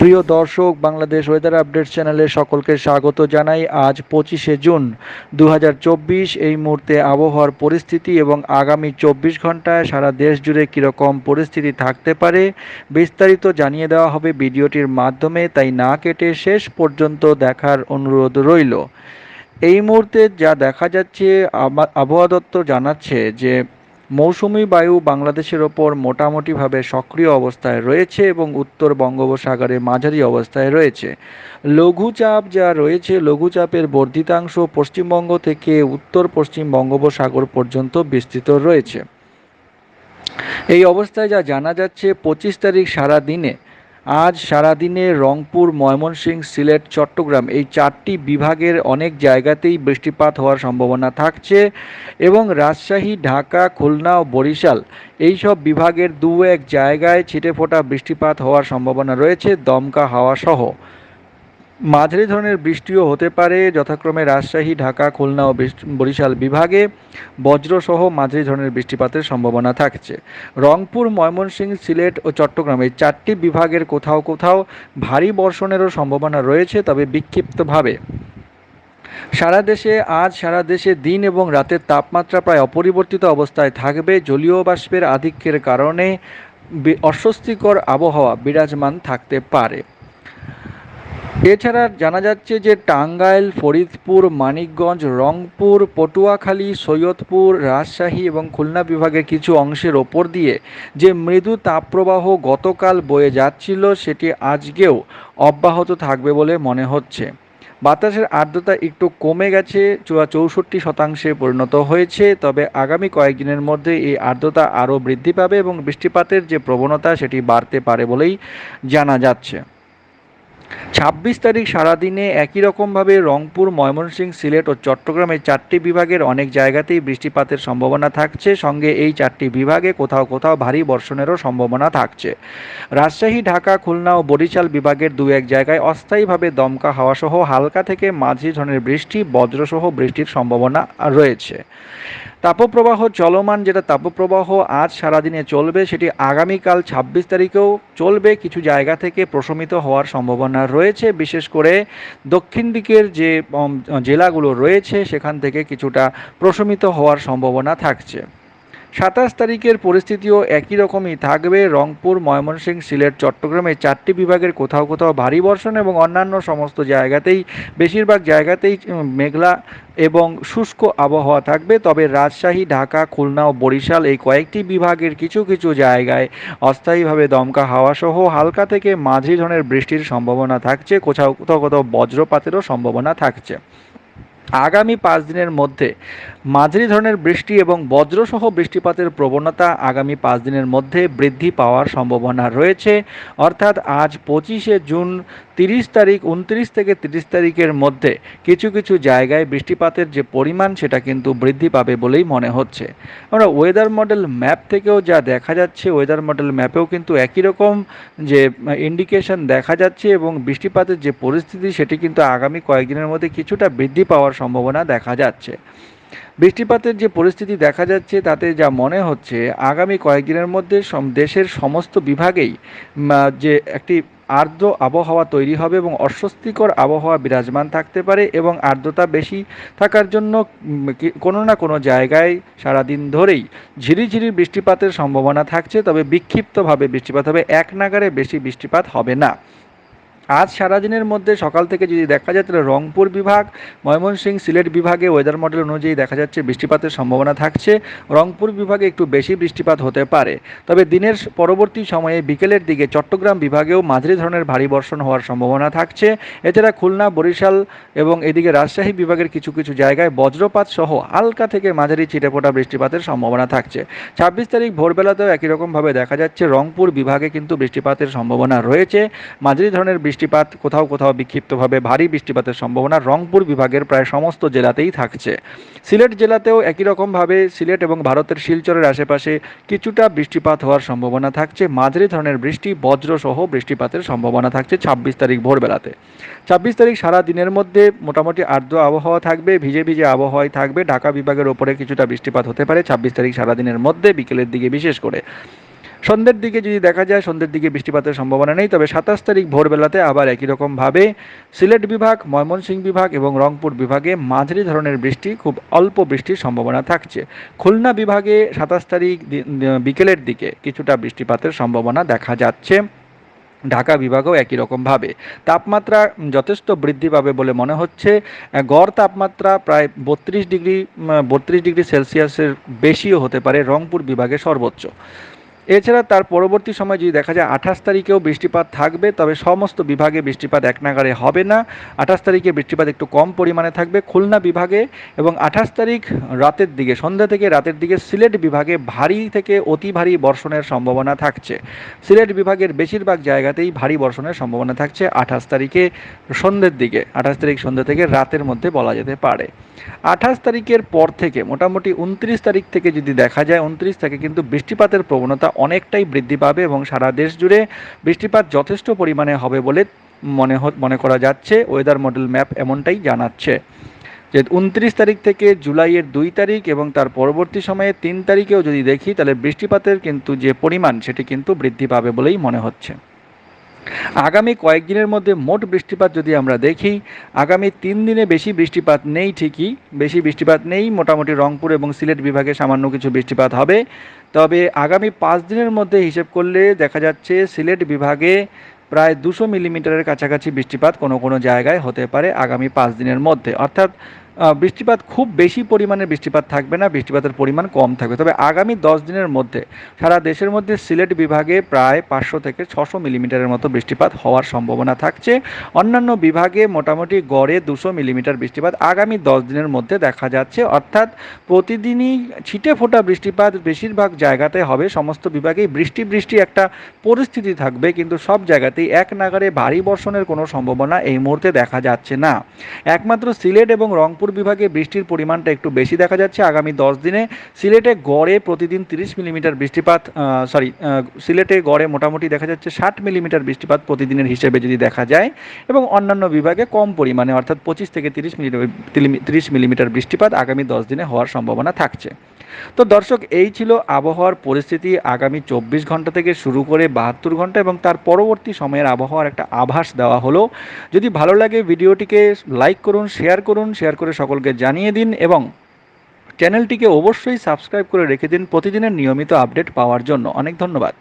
প্রিয় দর্শক, Bangladesh weather update চ্যানেলে সকলকে স্বাগত জানাই। আজ পঁচিশে জুন দু হাজার চব্বিশ, এই মুহূর্তে আবহাওয়ার পরিস্থিতি এবং আগামী চব্বিশ ঘন্টায় সারা দেশ জুড়ে কীরকম পরিস্থিতি থাকতে পারে, বিস্তারিত জানিয়ে দেওয়া হবে ভিডিওটির মাধ্যমে। তাই না কেটে শেষ পর্যন্ত দেখার অনুরোধ রইল। এই মুহূর্তে যা দেখা যাচ্ছে আবহাওয়া দপ্তর জানাচ্ছে যে মৌসুমি বায়ু বাংলাদেশের ওপর মোটামুটিভাবে সক্রিয় অবস্থায় রয়েছে এবং উত্তর বঙ্গোপসাগরে মাঝারি অবস্থায় রয়েছে। লঘুচাপ যা রয়েছে, লঘুচাপের বর্ধিতাংশ পশ্চিমবঙ্গ থেকে উত্তর পশ্চিম বঙ্গোপসাগর পর্যন্ত বিস্তৃত রয়েছে। এই অবস্থায় যা জানা যাচ্ছে, পঁচিশ তারিখ সারা দিনে আজ সারাদিনে রংপুর, ময়মনসিংহ, সিলেট, চট্টগ্রাম এই চারটি বিভাগের অনেক জায়গাতেই বৃষ্টিপাত হওয়ার সম্ভাবনা থাকছে এবং রাজশাহী, ঢাকা, খুলনা ও বরিশাল এই সব বিভাগের দু এক জায়গায় ছিটেফোঁটা বৃষ্টিপাত হওয়ার সম্ভাবনা রয়েছে দমকা হাওয়া সহ মাঝারি ধরনের বৃষ্টিও হতে পারে। যথাক্রমে রাজশাহী, ঢাকা, খুলনা ও বরিশাল বিভাগে বজ্রসহ মাঝারি ধরনের বৃষ্টিপাতের সম্ভাবনা থাকছে। রংপুর, ময়মনসিংহ, সিলেট ও চট্টগ্রাম চারটি বিভাগের কোথাও কোথাও ভারী বর্ষণেরও সম্ভাবনা রয়েছে, তবে বিক্ষিপ্তভাবে। সারা দেশে, আজ সারা দেশে দিন এবং রাতের তাপমাত্রা প্রায় অপরিবর্তিত অবস্থায় থাকবে। জলীয় বাষ্পের আধিক্যের কারণে অস্বস্তিকর আবহাওয়া বিরাজমান থাকতে পারে। এছাড়া জানা যাচ্ছে যে টাঙ্গাইল, ফরিদপুর, মানিকগঞ্জ, রংপুর, পটুয়াখালী, সৈয়দপুর, রাজশাহী এবং খুলনা বিভাগের কিছু অংশের ওপর দিয়ে যে মৃদু তাপপ্রবাহ গতকাল বয়ে যাচ্ছিল, সেটি আজকেও অব্যাহত থাকবে বলে মনে হচ্ছে। বাতাসের আর্দ্রতা একটু কমে গেছে চৌষট্টি শতাংশে পরিণত হয়েছে, তবে আগামী কয়েকদিনের মধ্যে এই আর্দ্রতা আরও বৃদ্ধি পাবে এবং বৃষ্টিপাতের যে প্রবণতা, সেটি বাড়তে পারে বলেই জানা যাচ্ছে। ছাব্বিশ তারিখ সারাদিনে একই রকমভাবে রংপুর, ময়মনসিংহ, সিলেট ও চট্টগ্রামের চারটি বিভাগের অনেক জায়গাতেই বৃষ্টিপাতের সম্ভাবনা থাকছে। সঙ্গে এই চারটি বিভাগে কোথাও কোথাও ভারী বর্ষণেরও সম্ভাবনা থাকছে। রাজশাহী, ঢাকা, খুলনা ও বরিশাল বিভাগের দু এক জায়গায় অস্থায়ীভাবে দমকা হাওয়াসহ হালকা থেকে মাঝি ধরনের বৃষ্টি, বজ্রসহ বৃষ্টির সম্ভাবনা রয়েছে। তাপপ্রবাহ চলমান, যেটা তাপপ্রবাহ আজ সারাদিনে চলবে, সেটি আগামীকাল ছাব্বিশ তারিখেও চলবে। কিছু জায়গা থেকে প্রশমিত হওয়ার সম্ভাবনা রয়েছে। বিশেষ করে দক্ষিণ দিকের যে জেলাগুলো রয়েছে, সেখান থেকে কিছুটা প্রশমিত হওয়ার সম্ভাবনা থাকছে। সাতাশ তারিখের পরিস্থিতিও একই রকমই থাকবে। রংপুর, ময়মনসিংহ, সিলেট, চট্টগ্রামে চারটি বিভাগের কোথাও কোথাও ভারী বর্ষণ এবং অন্যান্য সমস্ত জায়গাতেই, বেশিরভাগ জায়গাতেই মেঘলা এবং শুষ্ক আবহাওয়া থাকবে। তবে রাজশাহী, ঢাকা, খুলনা ও বরিশাল এই কয়েকটি বিভাগের কিছু কিছু জায়গায় অস্থায়ীভাবে দমকা হাওয়া সহ হালকা থেকে মাঝারি ধরনের বৃষ্টির সম্ভাবনা থাকছে। কোথাও কোথাও কোথাও বজ্রপাতেরও সম্ভাবনা থাকছে। আগামী পাঁচ দিনের মধ্যে মাঝারি ধরনের বৃষ্টি এবং বজ্রসহ বৃষ্টিপাতের প্রবণতা আগামী পাঁচ দিনের মধ্যে বৃদ্ধি পাওয়ার সম্ভাবনা রয়েছে। অর্থাৎ আজ পঁচিশে জুন তিরিশ তারিখ, উনত্রিশ থেকে তিরিশ তারিখের মধ্যে কিছু কিছু জায়গায় বৃষ্টিপাতের যে পরিমাণ সেটা কিন্তু বৃদ্ধি পাবে বলেই মনে হচ্ছে। আমরা ওয়েদার মডেল ম্যাপ থেকেও যা দেখা যাচ্ছে ওয়েদার মডেল ম্যাপেও কিন্তু একই রকম যে ইন্ডিকেশন দেখা যাচ্ছে এবং বৃষ্টিপাতের যে পরিস্থিতি সেটি কিন্তু আগামী কয়েকদিনের মধ্যে কিছুটা বৃদ্ধি পাওয়ার সম্ভাবনা দেখা যাচ্ছে। বৃষ্টিপাতের যে পরিস্থিতি দেখা যাচ্ছে, তাতে যা মনে হচ্ছে, আগামী কয়েকদিনের মধ্যে দেশের সমস্ত বিভাগেই যে একটি আর্দ্র আবহাওয়া তৈরি হবে এবং অস্বস্তিকর আবহাওয়া বিরাজমান থাকতে পারে এবং আর্দ্রতা বেশি থাকার জন্য কোনো না কোনো জায়গায় সারাদিন ধরেই ঝিরিঝিরি বৃষ্টিপাতের সম্ভাবনা থাকছে, তবে বিক্ষিপ্তভাবে বৃষ্টিপাত হবে। এক নাগারে বেশি বৃষ্টিপাত হবে না। আজ সারাদিনের মধ্যে সকাল থেকে যদি দেখা যায়, তাহলে রংপুর বিভাগ, ময়মনসিংহ সিলেট বিভাগে ওয়েদার মডেল অনুযায়ী দেখা যাচ্ছে বৃষ্টিপাতের সম্ভাবনা থাকছে। রংপুর বিভাগে একটু বেশি বৃষ্টিপাত হতে পারে। তবে দিনের পরবর্তী সময়ে বিকেলের দিকে চট্টগ্রাম বিভাগেও মাঝারি ধরনের ভারী বর্ষণ হওয়ার সম্ভাবনা থাকছে। এছাড়া খুলনা, বরিশাল এবং এদিকে রাজশাহী বিভাগের কিছু কিছু জায়গায় বজ্রপাত সহ হালকা থেকে মাঝারি ছিটেফোঁটা বৃষ্টিপাতের সম্ভাবনা থাকছে। ছাব্বিশ তারিখ ভোরবেলাতেও একই রকমভাবে দেখা যাচ্ছে। রংপুর বিভাগে কিন্তু বৃষ্টিপাতের সম্ভাবনা রয়েছে। মাঝারি ধরনের বৃষ্টিপাত কোথাও কোথাও বিক্ষিপ্তভাবে ভারী বৃষ্টিপাতের সম্ভাবনা। রংপুর বিভাগের প্রায় সমস্ত জেলাতেই থাকছে। সিলেট জেলাতেও একই রকমভাবে সিলেট এবং ভারতের শিলচরের আশেপাশে কিছুটা বৃষ্টিপাত হওয়ার সম্ভাবনা থাকছে। মাঝারি ধরনের বৃষ্টি, বজ্রসহ বৃষ্টিপাতের সম্ভাবনা থাকছে ছাব্বিশ তারিখ ভোরবেলাতে। ছাব্বিশ তারিখ সারা দিনের মধ্যে মোটামুটি আর্দ্র আবহাওয়া থাকবে, ভিজে ভিজে আবহাওয়ায় থাকবে। ঢাকা বিভাগের ওপরে কিছুটা বৃষ্টিপাত হতে পারে ছাব্বিশ তারিখ সারা দিনের মধ্যে, বিকেলের দিকে বিশেষ করে। সন্ধ্যের দিকে যদি দেখা যায়, সন্ধ্যের দিকে বৃষ্টিপাতের সম্ভাবনা নেই, তবে সাতাশ তারিখ ভোরবেলাতে আবার একই রকমভাবে সিলেট বিভাগ, ময়মনসিংহ বিভাগ এবং রংপুর বিভাগে মাঝারি ধরনের বৃষ্টি, খুব অল্প বৃষ্টির সম্ভাবনা থাকছে। খুলনা বিভাগে সাতাশ তারিখ বিকেলের দিকে কিছুটা বৃষ্টিপাতের সম্ভাবনা দেখা যাচ্ছে। ঢাকা বিভাগেও একই রকমভাবে তাপমাত্রা যথেষ্ট বৃদ্ধি পাবে বলে মনে হচ্ছে। গড় তাপমাত্রা প্রায় বত্রিশ ডিগ্রি বত্রিশ ডিগ্রি সেলসিয়াসের বেশিও হতে পারে রংপুর বিভাগে সর্বোচ্চ। এছাড়া তার পরবর্তী সময় যদি দেখা যায় আঠাশ তারিখেও বৃষ্টিপাত থাকবে, তবে সমস্ত বিভাগে বৃষ্টিপাত এক নাগারে হবে না। আঠাশ তারিখে বৃষ্টিপাত একটু কম পরিমাণে থাকবে খুলনা বিভাগে এবং আঠাশ তারিখ রাতের দিকে, সন্ধ্যা থেকে রাতের দিকে সিলেট বিভাগে ভারী থেকে অতি ভারী বর্ষণের সম্ভাবনা থাকছে। সিলেট বিভাগের বেশিরভাগ জায়গাতেই ভারী বর্ষণের সম্ভাবনা থাকছে আঠাশ তারিখে সন্ধ্যের দিকে। আঠাশ তারিখ সন্ধ্যা থেকে রাতের মধ্যে বলা যেতে পারে। আঠাশ তারিখের পর থেকে, মোটামুটি উনত্রিশ তারিখ থেকে যদি দেখা যায়, উনত্রিশ থেকে কিন্তু বৃষ্টিপাতের প্রবণতা অনেকটাই বৃদ্ধি পাবে এবং সারা দেশ জুড়ে বৃষ্টিপাত যথেষ্ট পরিমাণে হবে বলে মনে মনে করা যাচ্ছে। ওয়েদার মডেল ম্যাপ এমনটাই জানাচ্ছে যে উনত্রিশ তারিখ থেকে জুলাইয়ের দুই তারিখ এবং তার পরবর্তী সময়ে তিন তারিখেও যদি দেখি, তাহলে বৃষ্টিপাতের কিন্তু যে পরিমাণ, সেটি কিন্তু বৃদ্ধি পাবে বলেই মনে হচ্ছে। আগামী কয়েকদিনের মধ্যে মোট বৃষ্টিপাত যদি আমরা দেখি, আগামী তিন দিনে বেশি বৃষ্টিপাত নেই ঠিকই, বেশি বৃষ্টিপাত নেই, মোটামুটি রংপুর এবং সিলেট বিভাগে সামান্য কিছু বৃষ্টিপাত হবে। তবে আগামী পাঁচ দিনের মধ্যে হিসেব করলে দেখা যাচ্ছে সিলেট বিভাগে প্রায় দুশো মিলিমিটারের কাছাকাছি বৃষ্টিপাত কোনো কোনো জায়গায় হতে পারে আগামী পাঁচ দিনের মধ্যে। অর্থাৎ বৃষ্টিপাত খুব বেশি পরিমাণে বৃষ্টিপাত থাকবে না, বৃষ্টিপাতের পরিমাণ কম থাকবে। তবে আগামী দশ দিনের মধ্যে সারা দেশের মধ্যে সিলেট বিভাগে প্রায় পাঁচশো থেকে ছশো মিলিমিটারের মতো বৃষ্টিপাত হওয়ার সম্ভাবনা থাকছে। অন্যান্য বিভাগে মোটামুটি গড়ে দুশো মিলিমিটার বৃষ্টিপাত আগামী দশ দিনের মধ্যে দেখা যাচ্ছে। অর্থাৎ প্রতিদিনই ছিটে ফোটা বৃষ্টিপাত বেশিরভাগ জায়গাতে হবে। সমস্ত বিভাগেই বৃষ্টি বৃষ্টি একটা পরিস্থিতি থাকবে, কিন্তু সব জায়গাতেই এক নাগারে ভারী বর্ষণের কোনো সম্ভাবনা এই মুহূর্তে দেখা যাচ্ছে না। একমাত্র সিলেট এবং রংপুর বিভাগে বৃষ্টির পরিমাণটা একটু বেশি দেখা যাচ্ছে। আগামী দশ দিনে সিলেটে গড়ে প্রতিদিন তিরিশ মিলিমিটার বৃষ্টিপাত সরি সিলেটে গড়ে মোটামুটি দেখা যাচ্ছে ষাট মিলিমিটার বৃষ্টিপাত প্রতিদিনের হিসেবে যদি দেখা যায় এবং অন্যান্য বিভাগে কম পরিমাণে, অর্থাৎ পঁচিশ থেকে তিরিশ মিলিমিটার তিরিশ মিলিমিটার বৃষ্টিপাত আগামী দশ দিনে হওয়ার সম্ভাবনা থাকছে। তো দর্শক, এই ছিল আবহাওয়ার পরিস্থিতি আগামী চব্বিশ ঘণ্টা থেকে শুরু করে বাহাত্তর ঘণ্টা এবং তার পরবর্তী সময়ের আবহাওয়ার একটা আভাস দেওয়া হলো। যদি ভালো লাগে ভিডিওটিকে লাইক করুন, শেয়ার করুন, শেয়ার করে সকলকে জানিয়ে দিন এবং চ্যানেলটিকে অবশ্যই সাবস্ক্রাইব করে রেখে দিন প্রতিদিনের নিয়মিত আপডেট পাওয়ার জন্য। অনেক ধন্যবাদ।